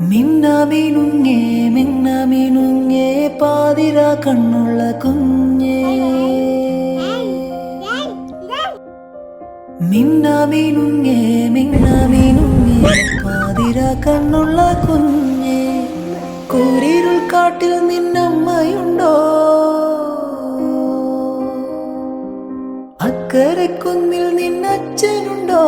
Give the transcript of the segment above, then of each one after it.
മിന്നാമിനുങ്ങേ മിന്നാമിനുങ്ങേ പാതിര കണ്ണുള്ള കുഞ്ഞേ. മിന്നാമിനുങ്ങേ മിന്നാമിനുങ്ങേ പാതിര കണ്ണുള്ള കുഞ്ഞേ. കൂരിരുൾ കാട്ടിൽ നിന്നമ്മയുണ്ടോ? അക്കരെ കുന്നിൽ നിന്നച്ഛനുണ്ടോ?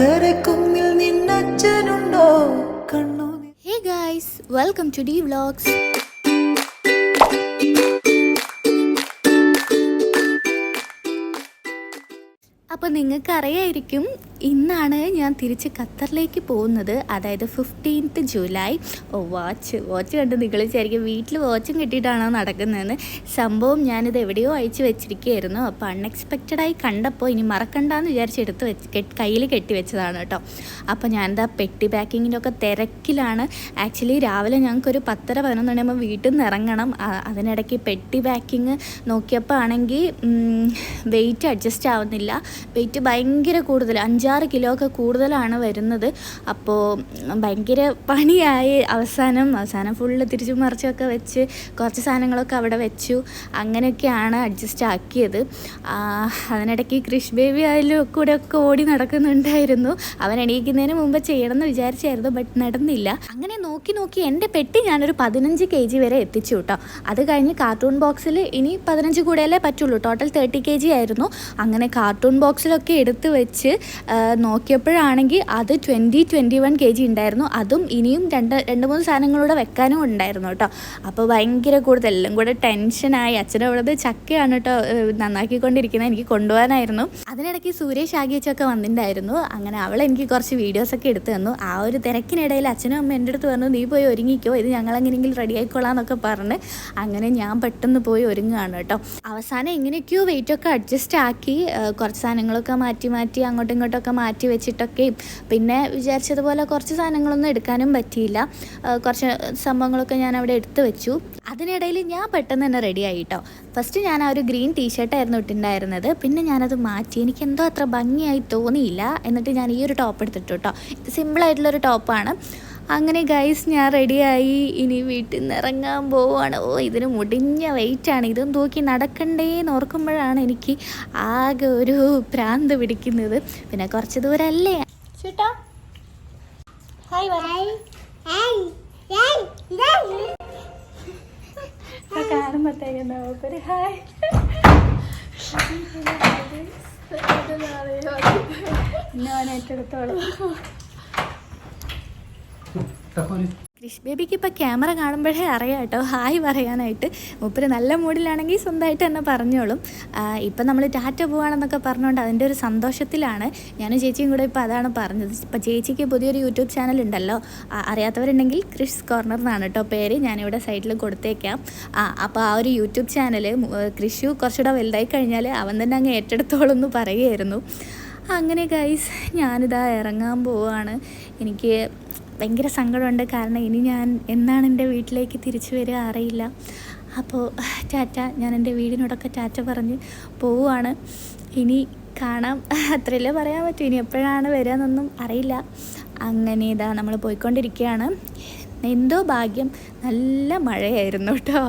അക്കരെ കുന്നിൽ നിന്നച്ഛനുണ്ടോ? കണ്ണു hey guys welcome to D vlogs അപ്പോൾ നിങ്ങൾക്കറിയായിരിക്കും ഇന്നാണ് ഞാൻ തിരിച്ച് ഖത്തറിലേക്ക് പോകുന്നത്. അതായത് ഫിഫ്റ്റീൻത്ത് ജൂലൈ ഓ വാച്ച് വാച്ച് കണ്ട് നിങ്ങൾ വിചാരിക്കും വീട്ടിൽ വാച്ചും കിട്ടിയിട്ടാണോ നടക്കുന്നതെന്ന്. സംഭവം ഞാനിത് എവിടെയോ അയച്ചു വെച്ചിരിക്കുകയായിരുന്നു. അപ്പോൾ അൺഎക്സ്പെക്റ്റഡായി കണ്ടപ്പോൾ ഇനി മറക്കണ്ടെന്ന് വിചാരിച്ച് എടുത്ത് വെച്ച് കയ്യിൽ കെട്ടി വെച്ചതാണ് കേട്ടോ. അപ്പോൾ ഞാനെന്താ പെട്ടി പാക്കിങ്ങിന്റെ ഒക്കെ തിരക്കിലാണ്. ആക്ച്വലി രാവിലെ ഞങ്ങൾക്കൊരു പത്തര പതിനൊന്ന് മണിയാകുമ്പോൾ വീട്ടിൽ നിന്ന് ഇറങ്ങണം. ആ- അതിനിടയ്ക്ക് പെട്ടി പാക്കിങ് നോക്കിയപ്പോൾ ആണെങ്കിൽ വെയിറ്റ് അഡ്ജസ്റ്റ് ആവുന്നില്ല. വെയിറ്റ് ഭയങ്കര കൂടുതൽ അഞ്ചാറ് കിലോ ഒക്കെ കൂടുതലാണ് വരുന്നത്. അപ്പോൾ ഭയങ്കര പണിയായി അവസാനം. അവസാനം ഫുള്ള് തിരിച്ചു മറിച്ചൊക്കെ വെച്ച് കുറച്ച് സാധനങ്ങളൊക്കെ അവിടെ വെച്ചു. അങ്ങനെയൊക്കെയാണ് അഡ്ജസ്റ്റ് ആക്കിയത്. അതിനിടയ്ക്ക് കൃഷ് ബേബി അതിലും കൂടെ ഒക്കെ ഓടി നടക്കുന്നുണ്ടായിരുന്നു. അവൻ എണീക്കുന്നതിന് മുമ്പ് ചെയ്യണമെന്ന് വിചാരിച്ചായിരുന്നു ബട്ട് നടന്നില്ല. അങ്ങനെ നോക്കി നോക്കി എന്റെ പെട്ടി ഞാനൊരു പതിനഞ്ച് കെ ജി വരെ എത്തിച്ചു കേട്ടോ അത് കഴിഞ്ഞ് കാർട്ടൂൺ ബോക്സിൽ ഇനി പതിനഞ്ച് കൂടെയല്ലേ പറ്റുള്ളൂ. ടോട്ടൽ തേർട്ടി കെ ജി ആയിരുന്നു. അങ്ങനെ കാർട്ടൂൺ ബോക്സിലൊക്കെ എടുത്ത് വെച്ച് നോക്കിയപ്പോഴാണെങ്കിൽ അത് twenty twenty one K G ഉണ്ടായിരുന്നു. അതും ഇനിയും രണ്ട് രണ്ട് മൂന്ന് സാധനങ്ങളൂടെ വെക്കാനും ഉണ്ടായിരുന്നു കേട്ടോ. അപ്പോൾ ഭയങ്കര കൂടുതൽ എല്ലാം കൂടെ ടെൻഷനായി അച്ഛനവിടുത്തെ ചക്കയാണ് കേട്ടോ നന്നാക്കിക്കൊണ്ടിരിക്കുന്നത്. എനിക്ക് കൊണ്ടുപോകാനായിരുന്നു. അതിനിടയ്ക്ക് സുരേഷ് ആഗിയച്ചൊക്കെ വന്നിട്ടുണ്ടായിരുന്നു. അങ്ങനെ അവൾ എനിക്ക് കുറച്ച് വീഡിയോസൊക്കെ എടുത്തു തന്നു. ആ ഒരു തിരക്കിനിടയിൽ അച്ഛനും അമ്മ എന്റെ അടുത്ത് പറഞ്ഞു നീ പോയി ഒരുങ്ങിക്കോ. ഇത് ഞങ്ങളെങ്ങനെയെങ്കിലും റെഡി ആയിക്കോളാം എന്നൊക്കെ പറഞ്ഞ് അങ്ങനെ ഞാൻ പെട്ടെന്ന് പോയി ഒരുങ്ങുകയാണ് കേട്ടോ. അവസാനം എങ്ങനെയൊക്കെയോ വെയിറ്റൊക്കെ അഡ്ജസ്റ്റ് ആക്കി കുറച്ച് കുറച്ച് സാധനങ്ങളൊക്കെ മാറ്റി മാറ്റി അങ്ങോട്ടും ഇങ്ങോട്ടൊക്കെ മാറ്റി വെച്ചിട്ടൊക്കെയും. പിന്നെ വിചാരിച്ചതുപോലെ കുറച്ച് സാധനങ്ങളൊന്നും എടുക്കാനും പറ്റിയില്ല. കുറച്ച് സംഭവങ്ങളൊക്കെ ഞാൻ അവിടെ എടുത്തു വെച്ചു. അതിനിടയിൽ ഞാൻ പെട്ടെന്ന് തന്നെ റെഡി ആയി കേട്ടോ ഫസ്റ്റ് ഞാൻ ആ ഒരു ഗ്രീൻ ടീഷർട്ടായിരുന്നു ഇട്ടിട്ടുണ്ടായിരുന്നത് പിന്നെ ഞാനത് മാറ്റി. എനിക്ക് എന്തോ അത്ര ഭംഗിയായി തോന്നിയില്ല. എന്നിട്ട് ഞാൻ ഈ ഒരു ടോപ്പ് എടുത്തിട്ടു കേട്ടോ ഇത് സിമ്പിളായിട്ടുള്ളൊരു ടോപ്പാണ് അങ്ങനെ ഗൈസ് ഞാൻ റെഡിയായി ഇനി വീട്ടിൽ നിന്ന് ഇറങ്ങാൻ പോവാണ്. ഓ ഇതിന് മുടിഞ്ഞ വെയിറ്റാണ് ഇതും തൂക്കി നടക്കണ്ടേന്ന് ഓർക്കുമ്പോഴാണ് എനിക്ക് ആകെ ഒരു ഭ്രാന്ത് പിടിക്കുന്നത്. പിന്നെ കുറച്ച് ദൂരല്ലേ? ചേട്ടാ. ഹായ് കാണുമ്പോഴത്തേക്കും നമുക്കൊരു ഹായ് ഞാൻ ഏറ്റെടുത്തോളാം. കൃഷ് ബേബിക്ക് ഇപ്പോൾ ക്യാമറ കാണുമ്പോഴേ അറിയാം കേട്ടോ. ഹായ് പറയാനായിട്ട്. മൂപ്പര് നല്ല മൂഡിലാണെങ്കിൽ സ്വന്തമായിട്ട് തന്നെ പറഞ്ഞോളും. ഇപ്പം നമ്മൾ ടാറ്റ പോവാണെന്നൊക്കെ പറഞ്ഞുകൊണ്ട് അതിന്റെ ഒരു സന്തോഷത്തിലാണ് ഞാനും ചേച്ചിയും കൂടെ ഇപ്പോൾ അതാണ് പറഞ്ഞത്. ഇപ്പൊ ചേച്ചിക്ക് പുതിയൊരു യൂട്യൂബ് ചാനൽ ഉണ്ടല്ലോ. അറിയാത്തവരുണ്ടെങ്കിൽ ക്രിഷ് കോർണർ എന്നാണ് കേട്ടോ പേര്. ഞാനിവിടെ സൈഡിൽ കൊടുത്തേക്കാം. ആ അപ്പോൾ ആ ഒരു യൂട്യൂബ് ചാനൽ കൃഷു കുറച്ചുകൂടെ വലുതായി കഴിഞ്ഞാൽ അവൻ തന്നെ അങ്ങ് ഏറ്റെടുത്തോളം എന്ന് പറയുമായിരുന്നു അങ്ങനെ ഗൈസ് ഞാനിതാ ഇറങ്ങാൻ പോവാണ്. എനിക്ക് ഭയങ്കര സങ്കടമുണ്ട്. കാരണം ഇനി ഞാൻ എന്നാണ് എന്റെ വീട്ടിലേക്ക് തിരിച്ചു വരിക അറിയില്ല. അപ്പോൾ ടാറ്റ ഞാൻ എന്റെ വീടിനോടൊക്കെ ടാറ്റ പറഞ്ഞ് പോവുകയാണ് ഇനി കാണാം. അത്രയല്ലേ പറയാൻ പറ്റൂ. ഇനി എപ്പോഴാണ് വരിക എന്നൊന്നും അറിയില്ല. അങ്ങനെ ഇതാ നമ്മൾ പോയിക്കൊണ്ടിരിക്കുകയാണ്. എന്തോ ഭാഗ്യം. നല്ല മഴയായിരുന്നു കേട്ടോ.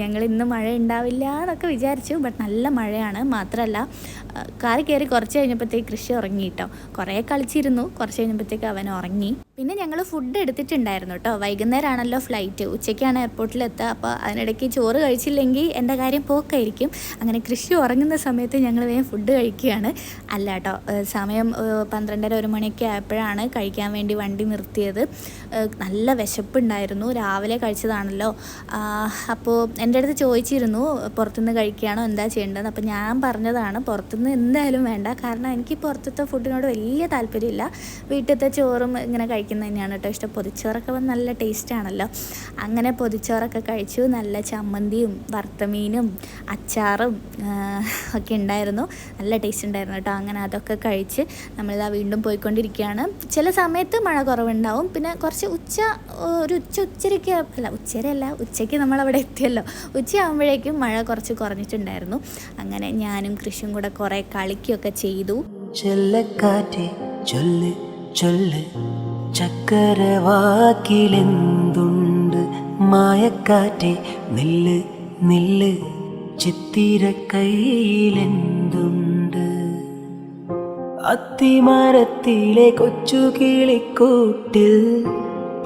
ഞങ്ങൾ ഇന്ന് മഴ ഉണ്ടാവില്ല എന്നൊക്കെ വിചാരിച്ചു. ബട്ട് നല്ല മഴയാണ്. മാത്രമല്ല കാറി കയറി കുറച്ച് കഴിഞ്ഞപ്പോഴത്തേക്ക് കൃഷി ഉറങ്ങി കേട്ടോ കുറേ കളിച്ചിരുന്നു. കുറച്ച് കഴിഞ്ഞപ്പോഴത്തേക്ക് അവൻ ഉറങ്ങി. പിന്നെ ഞങ്ങൾ ഫുഡ് എടുത്തിട്ടുണ്ടായിരുന്നു കേട്ടോ വൈകുന്നേരമാണല്ലോ ഫ്ലൈറ്റ് ഉച്ചയ്ക്കാണ് എയർപോർട്ടിൽ എത്തുക. അപ്പോൾ അതിനിടയ്ക്ക് ചോറ് കഴിച്ചില്ലെങ്കിൽ എന്റെ കാര്യം പോക്കായിരിക്കും. അങ്ങനെ കൃഷി ഉറങ്ങുന്ന സമയത്ത് ഞങ്ങൾ വേഗം ഫുഡ് കഴിക്കുകയാണ്. അല്ല കേട്ടോ സമയം പന്ത്രണ്ടര ഒരു മണിയൊക്കെ ആയപ്പോഴാണ് കഴിക്കാൻ വേണ്ടി വണ്ടി നിർത്തിയത്. നല്ല വിശപ്പുണ്ടായിരുന്നു. രാവിലെ കഴിച്ചതാണല്ലോ. അപ്പോൾ എന്റെ അടുത്ത് ചോദിച്ചിരുന്നു പുറത്തുനിന്ന് കഴിക്കുകയാണോ? എന്താ ചെയ്യേണ്ടതെന്ന്? അപ്പോൾ ഞാൻ പറഞ്ഞതാണ് പുറത്തുനിന്ന് എന്തായാലും വേണ്ട. കാരണം എനിക്ക് പുറത്തത്തെ ഫുഡിനോട് വലിയ താല്പര്യമില്ല. വീട്ടിലത്തെ ചോറും ഇങ്ങനെ കഴിക്കുന്നത് തന്നെയാണ് കേട്ടോ ഇഷ്ടം. പൊതിച്ചോറൊക്കെ നല്ല ടേസ്റ്റാണല്ലോ അങ്ങനെ പൊതിച്ചോറൊക്കെ കഴിച്ചു. നല്ല ചമ്മന്തിയും വറുത്തമീനും അച്ചാറും ഒക്കെ ഉണ്ടായിരുന്നു. നല്ല ടേസ്റ്റ് ഉണ്ടായിരുന്നു കേട്ടോ അങ്ങനെ അതൊക്കെ കഴിച്ച് നമ്മളിതാ വീണ്ടും പോയിക്കൊണ്ടിരിക്കുകയാണ്. ചില സമയത്ത് മഴ കുറവുണ്ടാവും. പിന്നെ കുറച്ച് ഉച്ച ഒരു ഉച്ച ഉച്ചരയ്ക്ക് അല്ല ഉച്ചരല്ല ഉച്ചയ്ക്ക് നമ്മളവിടെ എത്തിയല്ലോ. ഉച്ചയാകുമ്പോഴേക്കും മഴ കുറച്ച് കുറഞ്ഞിട്ടുണ്ടായിരുന്നു. അങ്ങനെ ഞാനും കൃഷിയും കൂടെ കുറേ കളിക്കുകയൊക്കെ ചെയ്തു. ചെല്ലക്കാറ്റെ ചൊല്ല് ചൊല്ല്. ചക്കരവാക്കിലെന്തുണ്ട് മായക്കാറ്റേ നില്ല് നില്ല്. ചിത്തിരക്കൈയിലെന്തുണ്ട്? അത്തിമരത്തിലെ കൊച്ചു കിളിക്കൂട്ടിൽ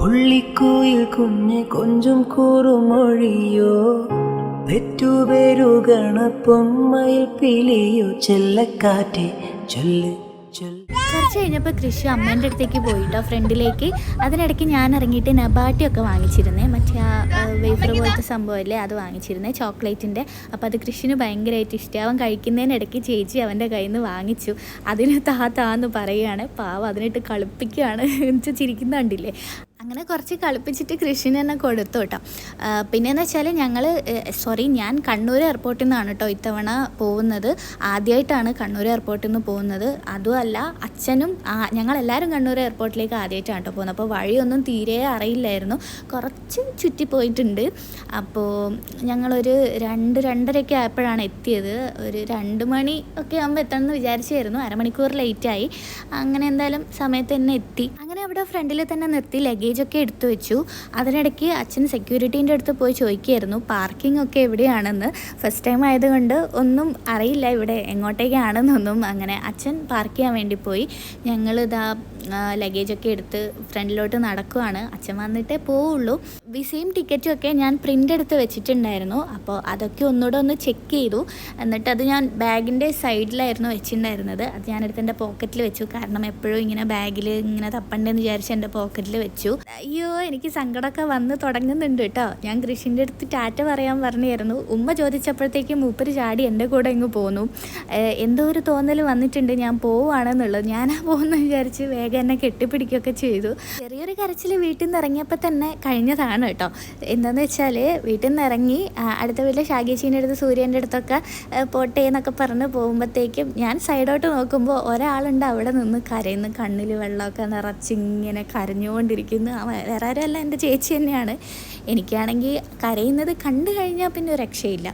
പുള്ളിക്കുയിൽ കുഞ്ഞ് കൊഞ്ചും കൂറുമൊഴിയോ? പെറ്റുപെരുകണ പൊന്മയിൽ പിലിയോ ചെല്ലക്കാറ്റെ. ചൊല്ല് കുറച്ച് കഴിഞ്ഞപ്പോൾ കൃഷി അമ്മേന്റെ അടുത്തേക്ക് പോയിട്ടോ ഫ്രണ്ടിലേക്ക്. അതിനിടയ്ക്ക് ഞാൻ ഇറങ്ങിയിട്ട് നബാട്ടിയൊക്കെ വാങ്ങിച്ചിരുന്നേ. മറ്റേ ആ വേഫർ പോലത്തെ സംഭവമല്ലേ അത് വാങ്ങിച്ചിരുന്നേ ചോക്ലേറ്റിന്റെ അപ്പോൾ അത് കൃഷിന് ഭയങ്കരമായിട്ട് ഇഷ്ടം. അവൻ കഴിക്കുന്നതിനിടയ്ക്ക് ചേച്ചി അവന്റെ കയ്യിൽ നിന്ന് വാങ്ങിച്ചു. അതിന് താത്താന്ന് താന്ന് പറയുകയാണ്. പാവം അതിനിട്ട് കളിപ്പിക്കുകയാണ്. ചിരിക്കുന്ന കണ്ടില്ലേ? അങ്ങനെ കുറച്ച് കളിപ്പിച്ചിട്ട് കൃഷിന് തന്നെ കൊടുത്തു കേട്ടോ. പിന്നെയെന്ന് വെച്ചാൽ ഞങ്ങൾ സോറി ഞാൻ കണ്ണൂർ എയർപോർട്ടിൽ നിന്നാണ് കേട്ടോ ഇത്തവണ പോകുന്നത്. ആദ്യമായിട്ടാണ് കണ്ണൂർ എയർപോർട്ടിൽ നിന്ന് പോകുന്നത്. അതുമല്ല അച്ഛനും ഞങ്ങളെല്ലാവരും കണ്ണൂർ എയർപോർട്ടിലേക്ക് ആദ്യമായിട്ടാണ് കേട്ടോ പോകുന്നത്. അപ്പോൾ വഴിയൊന്നും തീരെ അറിയില്ലായിരുന്നു. കുറച്ച് ചുറ്റിപ്പോയിട്ടുണ്ട് അപ്പോൾ ഞങ്ങളൊരു രണ്ട് രണ്ടരയൊക്കെ ആയപ്പോഴാണ് എത്തിയത്. ഒരു രണ്ട് മണി ഒക്കെ ആകുമ്പോൾ എത്തണമെന്ന് വിചാരിച്ചായിരുന്നു. അരമണിക്കൂർ ലേറ്റായി അങ്ങനെ എന്തായാലും സമയത്ത് തന്നെ എത്തി. അങ്ങനെ അവിടെ ഫ്രണ്ടിൽ തന്നെ നിർത്തി ലഗേജൊക്കെ എടുത്തു വെച്ചു. അതിനിടയ്ക്ക് അച്ഛൻ സെക്യൂരിറ്റീന്റെ അടുത്ത് പോയി ചോദിക്കുകയായിരുന്നു പാർക്കിംഗ് ഒക്കെ എവിടെയാണെന്ന്? ഫസ്റ്റ് ടൈം ആയതുകൊണ്ട് ഒന്നും അറിയില്ല ഇവിടെ എങ്ങോട്ടേക്കാണെന്നൊന്നും. അങ്ങനെ അച്ഛൻ പാർക്ക് ചെയ്യാൻ വേണ്ടി പോയി. ഞങ്ങളിതാ ലഗേജൊക്കെ എടുത്ത് ഫ്രണ്ടിലോട്ട് നടക്കുവാണ്. അച്ഛൻ വന്നിട്ടേ പോവുള്ളൂ. വിസയും ടിക്കറ്റും ഒക്കെ ഞാൻ പ്രിന്റ് എടുത്ത് വെച്ചിട്ടുണ്ടായിരുന്നു. അപ്പോൾ അതൊക്കെ ഒന്നുകൂടെ ഒന്ന് ചെക്ക് ചെയ്തു. എന്നിട്ട് അത് ഞാൻ ബാഗിന്റെ സൈഡിലായിരുന്നു വെച്ചിട്ടുണ്ടായിരുന്നത്. അത് ഞാനെടുത്ത് എന്റെ പോക്കറ്റിൽ വെച്ചു. കാരണം എപ്പോഴും ഇങ്ങനെ ബാഗിൽ ഇങ്ങനെ തപ്പണ്ടെന്ന് വിചാരിച്ച് എന്റെ പോക്കറ്റിൽ വെച്ചു. അയ്യോ എനിക്ക് സങ്കടമൊക്കെ വന്ന് തുടങ്ങുന്നുണ്ട് കേട്ടോ. ഞാൻ കൃഷിന്റെ അടുത്ത് ടാറ്റ പറയാൻ പറഞ്ഞായിരുന്നു ഉമ്മ ചോദിച്ചപ്പോഴത്തേക്കും മൂപ്പര് ചാടി എന്റെ കൂടെ ഇങ്ങ് പോന്നു. എന്തോ ഒരു തോന്നൽ വന്നിട്ടുണ്ട്. ഞാൻ പോവുകയാണെന്നുള്ളത്. ഞാനാ പോകുന്ന വിചാരിച്ച് വേഗം എന്നെ കെട്ടിപ്പിടിക്കുകയൊക്കെ ചെയ്തു. ചെറിയൊരു കരച്ചിൽ വീട്ടിൽ നിന്ന് ഇറങ്ങിയപ്പോൾ തന്നെ കഴിഞ്ഞതാണ് കേട്ടോ. എന്താണെന്ന് വെച്ചാൽ വീട്ടിൽ നിന്ന് ഇറങ്ങി അടുത്ത വീട്ടിലെ ഷാഗേച്ചീന്റെ അടുത്ത് സൂര്യന്റെ അടുത്തൊക്കെ പോട്ടെ എന്നൊക്കെ പറഞ്ഞ് പോകുമ്പോഴത്തേക്കും ഞാൻ സൈഡോട്ട് നോക്കുമ്പോൾ ഒരാളുണ്ട് അവിടെ നിന്ന് കരയുന്നു. കണ്ണിൽ വെള്ളമൊക്കെ നിറച്ചിങ്ങനെ കരഞ്ഞുകൊണ്ടിരിക്കുന്നു. വേറെ ആരുമല്ല എന്റെ ചേച്ചി തന്നെയാണ്. എനിക്കാണെങ്കിൽ കരയുന്നത് കണ്ടു കഴിഞ്ഞാൽ പിന്നെ രക്ഷയില്ല.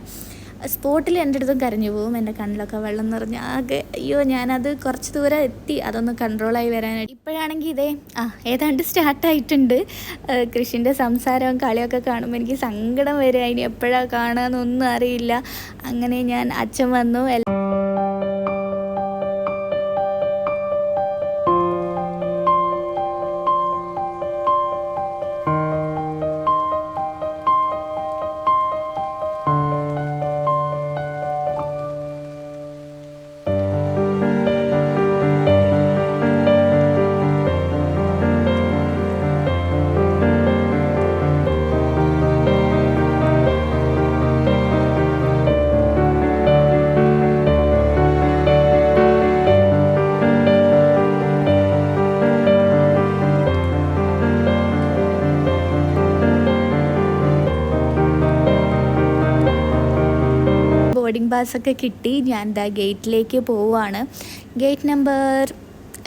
സ്പോട്ടിൽ എന്റെ അടുത്തും കരഞ്ഞു പോവും എന്റെ കണ്ണിലൊക്കെ വെള്ളം നിറഞ്ഞ്. ആകെ അയ്യോ ഞാനത് കുറച്ച് ദൂരം എത്തി അതൊന്ന് കൺട്രോളായി വരാനായിട്ട്. ഇപ്പോഴാണെങ്കിൽ ഇതേ ആ ഏതാണ്ട് സ്റ്റാർട്ടായിട്ടുണ്ട് കൃഷിന്റെ സംസാരവും കളിയൊക്കെ കാണുമ്പോൾ എനിക്ക് സങ്കടം വരിക ഇനി എപ്പോഴാണ് കാണുക എന്നൊന്നും അറിയില്ല. അങ്ങനെ ഞാൻ അച്ഛൻ വന്നു പാസ്സൊക്കെ കിട്ടി. ഞാൻ ദാ ഗേറ്റിലേക്ക് പോവുകയാണ് ഗേറ്റ് നമ്പർ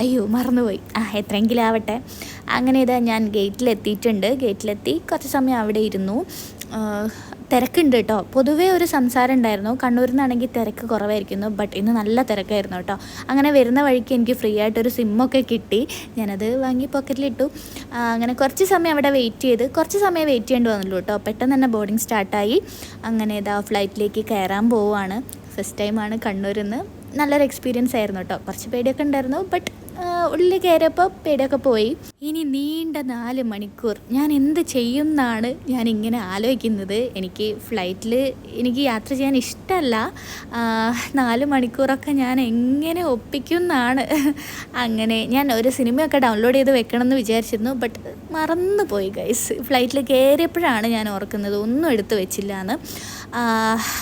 അയ്യോ മറന്നുപോയി. ആ എത്രയെങ്കിലും ആവട്ടെ. അങ്ങനെ ഇതാ ഞാൻ ഗേറ്റിലെത്തിയിട്ടുണ്ട്. ഗേറ്റിലെത്തി കുറച്ച് സമയം അവിടെ ഇരുന്നു. തിരക്കുണ്ട് കേട്ടോ. പൊതുവേ ഒരു സംസാരം ഉണ്ടായിരുന്നു. കണ്ണൂരിൽ നിന്നാണെങ്കിൽ തിരക്ക് കുറവായിരിക്കുന്നു ബട്ട് ഇന്ന് നല്ല തിരക്കായിരുന്നു കേട്ടോ. അങ്ങനെ വരുന്ന വഴിക്ക് എനിക്ക് ഫ്രീ ആയിട്ടൊരു സിമ്മൊക്കെ കിട്ടി. ഞാനത് വാങ്ങി പോക്കറ്റിലിട്ടു അങ്ങനെ കുറച്ച് സമയം അവിടെ വെയിറ്റ് ചെയ്ത് കുറച്ച് സമയം വെയിറ്റ് ചെയ്യേണ്ടി വന്നുള്ളൂ കേട്ടോ. പെട്ടെന്ന് തന്നെ ബോർഡിംഗ് സ്റ്റാർട്ടായി അങ്ങനെ ഇതാ ഫ്ലൈറ്റിലേക്ക് കയറാൻ പോവുകയാണ്. ഫസ്റ്റ് ടൈമാണ് കണ്ണൂരിൽ നിന്ന് നല്ലൊരു എക്സ്പീരിയൻസ് ആയിരുന്നു കേട്ടോ. കുറച്ച് പേടിയൊക്കെ ഉണ്ടായിരുന്നു ബട്ട് ഉള്ളിൽ കയറിയപ്പോൾ പേടിയൊക്കെ പോയി. ഇനി നീണ്ട നാല് മണിക്കൂർ ഞാൻ എന്ത് ചെയ്യും ഞാൻ ഇങ്ങനെ ആലോചിക്കുന്നത്. എനിക്ക് ഫ്ലൈറ്റിൽ എനിക്ക് യാത്ര ചെയ്യാൻ ഇഷ്ടമല്ല നാല് മണിക്കൂറൊക്കെ ഞാൻ എങ്ങനെ ഒപ്പിക്കും എന്നാണ് അങ്ങനെ ഞാൻ ഒരു സിനിമയൊക്കെ ഡൗൺലോഡ് ചെയ്ത് വെക്കണം എന്ന് വിചാരിച്ചിരുന്നു. ബട്ട് മറന്നു പോയി ഗൈസ് ഫ്ലൈറ്റിൽ കയറിയപ്പോഴാണ് ഞാൻ ഓർക്കുന്നത്. ഒന്നും എടുത്തു വെച്ചില്ല എന്ന്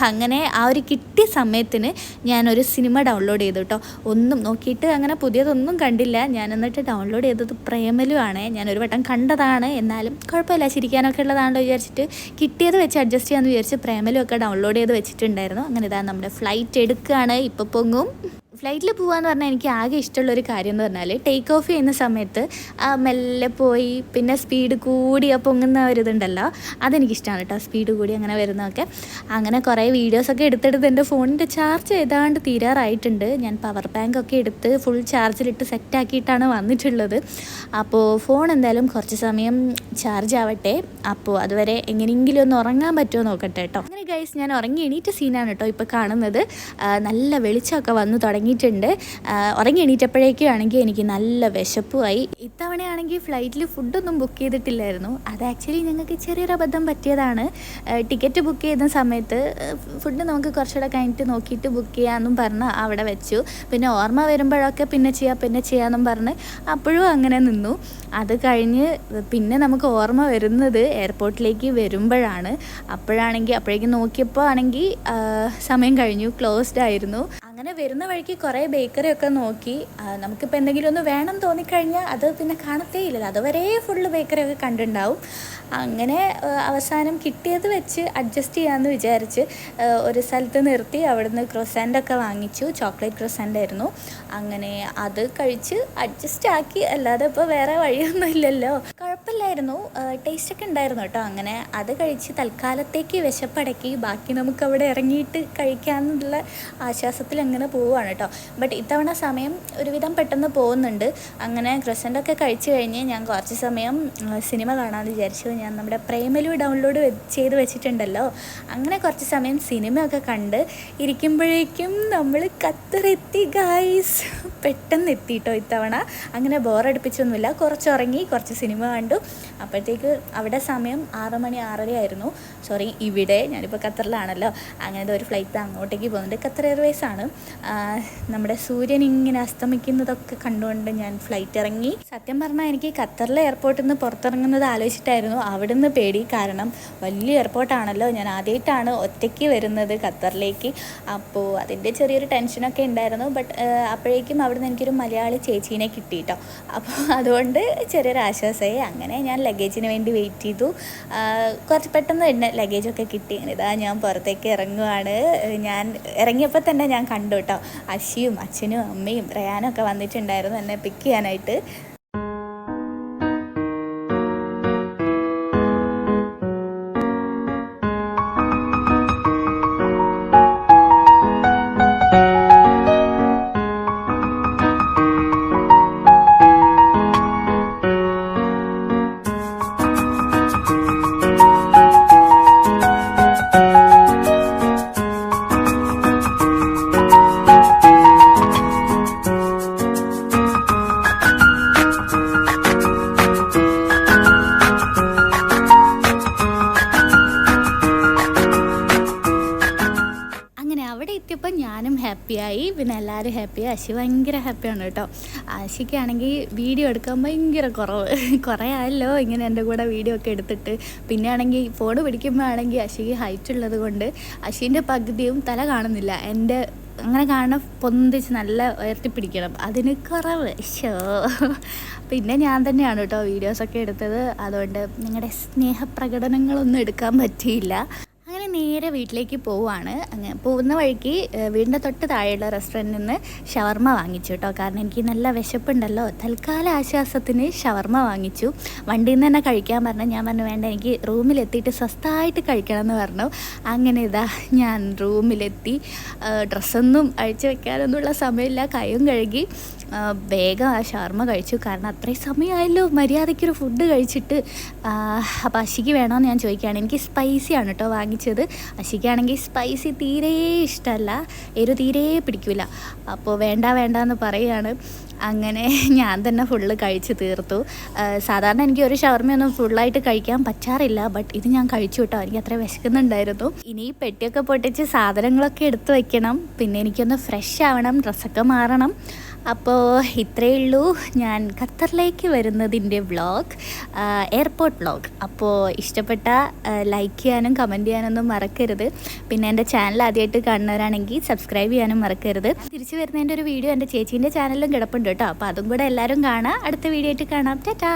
അങ്ങനെ ആ ഒരു കിട്ടിയ സമയത്തിന് ഞാനൊരു സിനിമ ഡൗൺലോഡ് ചെയ്തു കേട്ടോ ഒന്നും നോക്കിയിട്ട് അങ്ങനെ പുതിയതൊന്നും കണ്ടില്ല. ഞാൻ എന്നിട്ട് ഡൗൺലോഡ് ചെയ്തത് പ്രേമലു ഒരു വട്ടം കണ്ടതാണ്. എന്നാലും കുഴപ്പമില്ല. ചിരിക്കാനൊക്കെ ഉള്ളതാണല്ലോ വിചാരിച്ചിട്ട് കിട്ടിയത് വെച്ച് അഡ്ജസ്റ്റ് ചെയ്യാമെന്ന് വിചാരിച്ച് പ്രേമലു ഒക്കെ ഡൗൺലോഡ് ചെയ്ത് വെച്ചിട്ടുണ്ടായിരുന്നു. അങ്ങനെ ഇതാ നമ്മുടെ ഫ്ലൈറ്റ് എടുക്കുകയാണ് ഇപ്പോൾ പൊങ്ങും. ഫ്ലൈറ്റിൽ പോകാന്ന് പറഞ്ഞാൽ എനിക്ക് ആകെ ഇഷ്ടമുള്ളൊരു കാര്യം എന്ന് പറഞ്ഞാൽ ടേക്ക് ഓഫ് ചെയ്യുന്ന സമയത്ത് മെല്ലെ പോയി പിന്നെ സ്പീഡ് കൂടി ആ പൊങ്ങുന്ന ഒരിതുണ്ടല്ലോ അതെനിക്കിഷ്ടമാണ് കേട്ടോ സ്പീഡ് കൂടി അങ്ങനെ വരുന്നതൊക്കെ. അങ്ങനെ കുറേ വീഡിയോസൊക്കെ എടുത്തെടുത്ത് എന്റെ ഫോണിന്റെ ചാർജ് ഏതാണ്ട് തീരാറായിട്ടുണ്ട്. ഞാൻ പവർ ബാങ്ക് ഒക്കെ എടുത്ത് ഫുൾ ചാർജിലിട്ട് സെറ്റാക്കിയിട്ടാണ് വന്നിട്ടുള്ളത്. അപ്പോൾ ഫോൺ എന്തായാലും കുറച്ച് സമയം ചാർജ് ആവട്ടെ. അപ്പോൾ അതുവരെ എങ്ങനെയെങ്കിലും ഒന്ന് ഉറങ്ങാൻ പറ്റുമോ നോക്കട്ടെ കേട്ടോ ഗൈസ് ഞാൻ ഉറങ്ങി എണീറ്റ സീനാണ് കേട്ടോ ഇപ്പോൾ കാണുന്നത്. നല്ല വെളിച്ചമൊക്കെ വന്നു തുടങ്ങിയിട്ടുണ്ട്. ഉറങ്ങി എണീറ്റപ്പോഴേക്കും ആണെങ്കിൽ എനിക്ക് നല്ല വിശപ്പുമായി. ഇത്തവണയാണെങ്കിൽ ഫ്ലൈറ്റിൽ ഫുഡൊന്നും ബുക്ക് ചെയ്തിട്ടില്ലായിരുന്നു. അത് ആക്ച്വലി ഞങ്ങൾക്ക് ചെറിയൊരു അബദ്ധം പറ്റിയതാണ്. ടിക്കറ്റ് ബുക്ക് ചെയ്ത സമയത്ത് ഫുഡ് നമുക്ക് കുറച്ചുകൂടെ കഴിഞ്ഞിട്ട് നോക്കിയിട്ട് ബുക്ക് ചെയ്യാമെന്നും പറഞ്ഞ് അവിടെ വെച്ചു. പിന്നെ ഓർമ്മ വരുമ്പോഴൊക്കെ പിന്നെ ചെയ്യാം പിന്നെ ചെയ്യാമെന്നും പറഞ്ഞ് അപ്പോഴും അങ്ങനെ നിന്നു. അത് കഴിഞ്ഞ് പിന്നെ നമുക്ക് ഓർമ്മ വരുന്നത് എയർപോർട്ടിലേക്ക് വരുമ്പോഴാണ്. അപ്പോഴാണെങ്കിൽ അപ്പോഴേക്കും നോക്കിയപ്പോൾ ആണെങ്കിൽ സമയം കഴിഞ്ഞു ക്ലോസ്ഡ് ആയിരുന്നു. അങ്ങനെ വരുന്ന വഴിക്ക് കുറേ ബേക്കറി ഒക്കെ നോക്കി. നമുക്കിപ്പോൾ എന്തെങ്കിലും ഒന്ന് വേണം തോന്നിക്കഴിഞ്ഞാൽ അത് പിന്നെ കാണത്തേ ഇല്ലല്ലോ അതുവരെ ഫുള്ള് ബേക്കറി ഒക്കെ കണ്ടിട്ടുണ്ടാവും. അങ്ങനെ അവസാനം കിട്ടിയത് വെച്ച് അഡ്ജസ്റ്റ് ചെയ്യാമെന്ന് വിചാരിച്ച് ഒരു സ്ഥലത്ത് നിർത്തി. അവിടുന്ന് ഒക്കെ വാങ്ങിച്ചു. ചോക്ലേറ്റ് ക്രൊസാന്റ് ആയിരുന്നു. അങ്ങനെ അത് കഴിച്ച് അഡ്ജസ്റ്റ് ആക്കി. അല്ലാതെ ഇപ്പോൾ വേറെ വഴിയൊന്നും ഇല്ലല്ലോ. കുഴപ്പമില്ലായിരുന്നു. ടേസ്റ്റ് ഒക്കെ ഉണ്ടായിരുന്നു കേട്ടോ. അങ്ങനെ അത് കഴിച്ച് തൽക്കാലത്തേക്ക് വിശപ്പടക്കി. ബാക്കി നമുക്ക് അവിടെ ഇറങ്ങിയിട്ട് കഴിക്കാമെന്നുള്ള ആശ്വാസത്തിൽ അങ്ങനെ പോവുകയാണ് കേട്ടോ ബട്ട് ഇത്തവണ സമയം ഒരുവിധം പെട്ടെന്ന് പോകുന്നുണ്ട്. അങ്ങനെ ക്രസന്റൊക്കെ കഴിച്ചു കഴിഞ്ഞ് ഞാൻ കുറച്ച് സമയം സിനിമ കാണാമെന്ന് വിചാരിച്ചു. ഞാൻ നമ്മുടെ പ്രേമലു ഡൗൺലോഡ് ചെയ്ത് വെച്ചിട്ടുണ്ടല്ലോ. അങ്ങനെ കുറച്ച് സമയം സിനിമയൊക്കെ കണ്ട് ഇരിക്കുമ്പോഴേക്കും നമ്മൾ ഖത്തറെത്തി ഗായ്സ് പെട്ടെന്ന് എത്തി എത്തിയിട്ടോ ഇത്തവണ. അങ്ങനെ ബോറടിപ്പിച്ചൊന്നുമില്ല. കുറച്ച് ഉറങ്ങി കുറച്ച് സിനിമ കണ്ടു. അപ്പോഴത്തേക്ക് അവിടെ സമയം ആറ് മണി ആറര ആയിരുന്നു. സോറി ഇവിടെ ഞാനിപ്പോൾ ഖത്തറിലാണല്ലോ. അങ്ങനത്തെ ഒരു ഫ്ലൈറ്റ് അങ്ങോട്ടേക്ക് പോകുന്നുണ്ട്. ഖത്തർ എയർവേസ് ആണ്. നമ്മുടെ സൂര്യൻ ഇങ്ങനെ അസ്തമിക്കുന്നതൊക്കെ കണ്ടുകൊണ്ട് ഞാൻ ഫ്ലൈറ്റ് ഇറങ്ങി. സത്യം പറഞ്ഞാൽ എനിക്ക് ഖത്തറിലെ എയർപോർട്ടിൽ നിന്ന് പുറത്തിറങ്ങുന്നത് ആലോചിച്ചിട്ടായിരുന്നു. അവിടുന്ന് പേടി. കാരണം വലിയ എയർപോർട്ടാണല്ലോ ഞാൻ ആദ്യമായിട്ടാണ് ഒറ്റയ്ക്ക് വരുന്നത് ഖത്തറിലേക്ക്. അപ്പോൾ അതിന്റെ ചെറിയൊരു ടെൻഷനൊക്കെ ഉണ്ടായിരുന്നു. ബട്ട് അപ്പോഴേക്കും അവിടെ നിന്ന് എനിക്കൊരു മലയാളി ചേച്ചീനെ കിട്ടിയിട്ടോ അപ്പോൾ അതുകൊണ്ട് ചെറിയൊരു ആശ്വാസമായി. അങ്ങനെ ഞാൻ ലഗേജിന് വേണ്ടി വെയിറ്റ് ചെയ്തു. കുറച്ച് പെട്ടെന്ന് തന്നെ ലഗേജൊക്കെ കിട്ടി. ഇതാ ഞാൻ പുറത്തേക്ക് ഇറങ്ങുവാണ്. ഞാൻ ഇറങ്ങിയപ്പോൾ തന്നെ ഞാൻ കണ്ടു. കേട്ടോ അശിയും അച്ഛനും അമ്മയും റയാനും ഒക്കെ വന്നിട്ടുണ്ടായിരുന്നു എന്നെ പിക്ക് ചെയ്യാനായിട്ട്. പിന്നെ എല്ലാവരും ഹാപ്പിയായി അശി ഭയങ്കര ഹാപ്പിയാണ് കേട്ടോ. ആശിക്കാണെങ്കിൽ വീഡിയോ എടുക്കാൻ ഭയങ്കര കുറവ്. കുറേ ആയല്ലോ ഇങ്ങനെ എന്റെ കൂടെ വീഡിയോ ഒക്കെ എടുത്തിട്ട്. പിന്നെ ആണെങ്കിൽ ഫോൺ പിടിക്കുമ്പോൾ ആണെങ്കിൽ അശിക്ക് ഹൈറ്റ് ഉള്ളത് കൊണ്ട് അശീന്റെ പകുതിയും തല കാണുന്നില്ല. എന്റെ അങ്ങനെ കാണണം പൊന്തിച്ച് നല്ല ഉയർത്തിപ്പിടിക്കണം. അതിന് കുറവ്. ഷോ പിന്നെ ഞാൻ തന്നെയാണ് കേട്ടോ വീഡിയോസൊക്കെ എടുത്തത്. അതുകൊണ്ട് നിങ്ങളുടെ സ്നേഹപ്രകടനങ്ങളൊന്നും എടുക്കാൻ പറ്റിയില്ല. നേരെ വീട്ടിലേക്ക് പോവുകയാണ്. അങ്ങനെ പോകുന്ന വഴിക്ക് വീടിന്റെ തൊട്ട് താഴെയുള്ള റെസ്റ്റോറന്റിൽ നിന്ന് ഷവർമ്മ വാങ്ങിച്ചു കേട്ടോ. കാരണം എനിക്ക് നല്ല വിശപ്പുണ്ടല്ലോ. തൽക്കാല ആശ്വാസത്തിന് ഷവർമ്മ വാങ്ങിച്ചു. വണ്ടിയിൽ നിന്ന് തന്നെ കഴിക്കാൻ പറഞ്ഞു. ഞാൻ പറഞ്ഞു വേണ്ട എനിക്ക് റൂമിലെത്തിയിട്ട് സ്വസ്ഥമായിട്ട് കഴിക്കണം എന്ന് പറഞ്ഞു. അങ്ങനെ ഇതാ ഞാൻ റൂമിലെത്തി. ഡ്രസ്സൊന്നും അഴിച്ചു വെക്കാനൊന്നുമുള്ള സമയമില്ല. കൈയും കഴുകി വേഗം ആ ഷാർമ കഴിച്ചു. കാരണം അത്രയും സമയമായല്ലോ മര്യാദയ്ക്കൊരു ഫുഡ് കഴിച്ചിട്ട്. അപ്പോൾ അശിക്ക് വേണമെന്ന് ഞാൻ ചോദിക്കുകയാണ്. എനിക്ക് സ്പൈസി ആണ് കേട്ടോ വാങ്ങിച്ചത്. അശിക്കാണെങ്കിൽ സ്പൈസി തീരെ ഇഷ്ടമല്ല എരു തീരെ പിടിക്കില്ല അപ്പോൾ വേണ്ട വേണ്ട എന്ന് പറയുകയാണ് അങ്ങനെ ഞാൻ തന്നെ ഫുള്ള് കഴിച്ച് തീർത്തു. സാധാരണ എനിക്ക് ഒരു ഷവർമ്മയൊന്നും ഫുള്ളായിട്ട് കഴിക്കാൻ പറ്റാറില്ല. ബട്ട് ഇത് ഞാൻ കഴിച്ചു കേട്ടോ എനിക്ക് അത്ര വിശക്കുന്നുണ്ടായിരുന്നു. ഇനി പെട്ടിയൊക്കെ പൊട്ടിച്ച് സാധനങ്ങളൊക്കെ എടുത്തു വെക്കണം. പിന്നെ എനിക്കൊന്ന് ഫ്രഷ് ആവണം ഡ്രസ്സൊക്കെ മാറണം. അപ്പോൾ ഇത്രയേ ഉള്ളൂ. ഞാൻ ഖത്തറിലേക്ക് വരുന്നതിന്റെ വ്ളോഗ് എയർപോർട്ട് വ്ളോഗ് അപ്പോൾ ഇഷ്ടപ്പെട്ട ലൈക്ക് ചെയ്യാനും കമന്റ് ചെയ്യാനൊന്നും മറക്കരുത്. പിന്നെ എന്റെ ചാനൽ ആദ്യമായിട്ട് കാണുന്നവരാണെങ്കിൽ സബ്സ്ക്രൈബ് ചെയ്യാനും മറക്കരുത്. തിരിച്ചു വരുന്നതിന്റെ ഒരു വീഡിയോ എന്റെ ചേച്ചീന്റെ ചാനലിലും കിടപ്പുണ്ട് കേട്ടോ. അപ്പോൾ അതും കൂടെ എല്ലാവരും കാണാം. അടുത്ത വീഡിയോ ആയിട്ട് കാണാം. ടാറ്റാ.